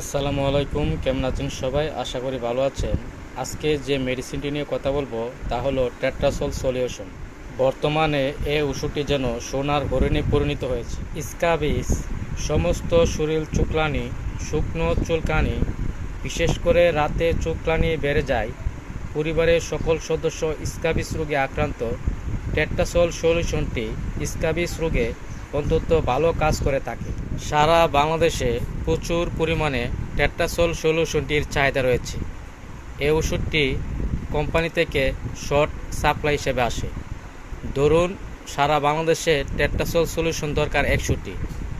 আসসালামু আলাইকুম, কেমন আছেন সবাই? আশা করি ভালো আছেন। আজকে যে মেডিসিনটি নিয়ে কথা বলব, তা হলো টেট্রাসল সলিউশন বর্তমানে এই ওষুধটি যেন সোনার হরিণে পরিণত হয়েছে। স্কাবিস, সমস্ত শরীর চুকলানি, শুকনো চুলকানি, বিশেষ করে রাতে চুলকানি বেড়ে যায়, পরিবারের সকল সদস্য স্কাবিস রোগে আক্রান্ত। টেট্রাসল সলিউশনটি স্কাবিস রোগে অন্তত ভালো কাজ করে থাকে। সারা বাংলাদেশে প্রচুর পরিমাণে টেট্টাসোল সলিউশনটির চাহিদা রয়েছে। এই ওষুধটি কোম্পানি থেকে শর্ট সাপ্লাই হিসেবে আসে। ধরুন, সারা বাংলাদেশে টেট্টাসোল সলিউশন দরকার একশোটি।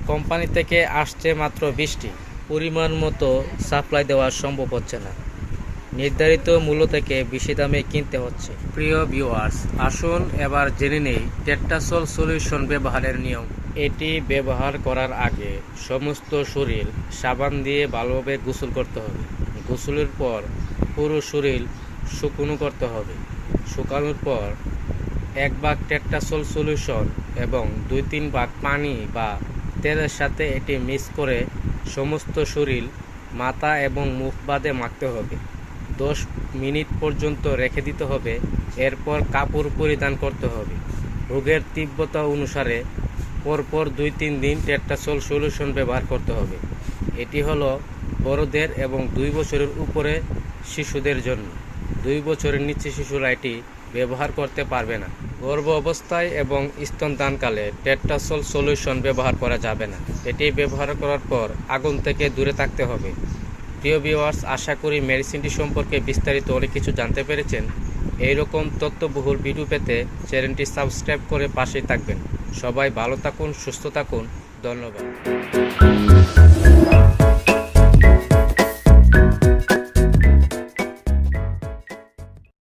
কোম্পানি থেকে আসছে মাত্র বিশটি। পরিমাণ মতো সাপ্লাই দেওয়া সম্ভব হচ্ছে না। নির্ধারিত মূল্য থেকে বেশি দামে কিনতে হচ্ছে। প্রিয় ভিউয়ার্স আসুন এবার জেনে নেই টেট্টাসল সলিউশন ব্যবহারের নিয়ম। এটি ব্যবহার করার আগে সমস্ত শরীর সাবান দিয়ে ভালোভাবে গোসল করতে হবে। গোসলের পর পুরো শরীর শুকনো করতে হবে। শুকানোর পর এক ভাগ টেট্টাসল সলিউশন এবং দুই তিন ভাগ পানি বা তেলের সাথে এটি মিক্স করে সমস্ত শরীর, মাথা এবং মুখ বাদে মাখতে হবে। দশ মিনিট পর্যন্ত রেখে দিতে হবে, এরপর কাপড় পরিধান করতে হবে। রোগের তীব্রতা অনুসারে পরপর দুই তিন দিন টেট্রাসল সলিউশন ব্যবহার করতে হবে। এটি হলো বড়দের এবং দুই বছরের উপরে শিশুদের জন্য। দুই বছরের নিচে শিশুরা এটি ব্যবহার করতে পারবে না। গর্ভ অবস্থায় এবং স্তনদানকালে টেট্রাসল সলিউশন ব্যবহার করা যাবে না। এটি ব্যবহার করার পর আগুন থেকে দূরে থাকতে হবে। প্রিয় ভিওয়ার্স আশা করি মেডিসিনটি সম্পর্কে বিস্তারিত অনেক কিছু জানতে পেরেছেন। এইরকম তথ্যবহুল ভিডিও পেতে চ্যানেলটি সাবস্ক্রাইব করে পাশেই থাকবেন। সবাই ভালো থাকুন, সুস্থ থাকুন। ধন্যবাদ।